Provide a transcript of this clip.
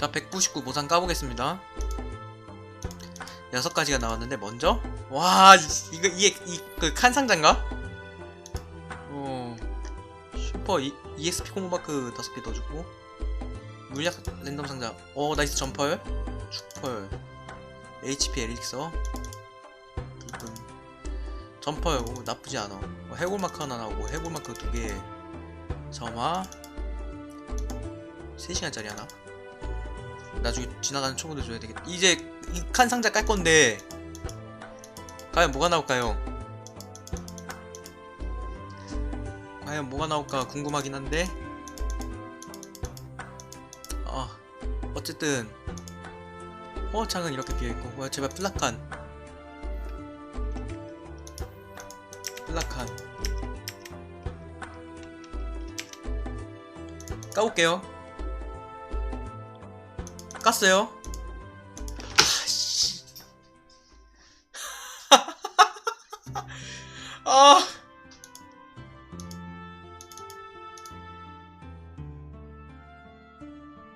자, 199 보상 까보겠습니다. 여섯 가지가 나왔는데 먼저? 와 이- 이거 이게 이그 칸 상자인가? 어 슈퍼 이, EXP 콤보마크 다섯 개 넣어주고. 물약 랜덤 상자. 어 나이스 점펄. 축펄. HP 엘릭서. 붉은 점펄 오, 나쁘지 않아. 어, 해골 마크 하나 나오고 해골 마크 두개. 점화. 3시간짜리 하나 나중에 지나가는 친구들 줘야 되겠다. 이제 이 칸 상자 깔 건데. 과연 뭐가 나올까요? 과연 뭐가 나올까 궁금하긴 한데. 아 어쨌든 호어창은 이렇게 비어있고 와 제발 플라칸. 플라칸. 까볼게요 깠어요? 아씨. 아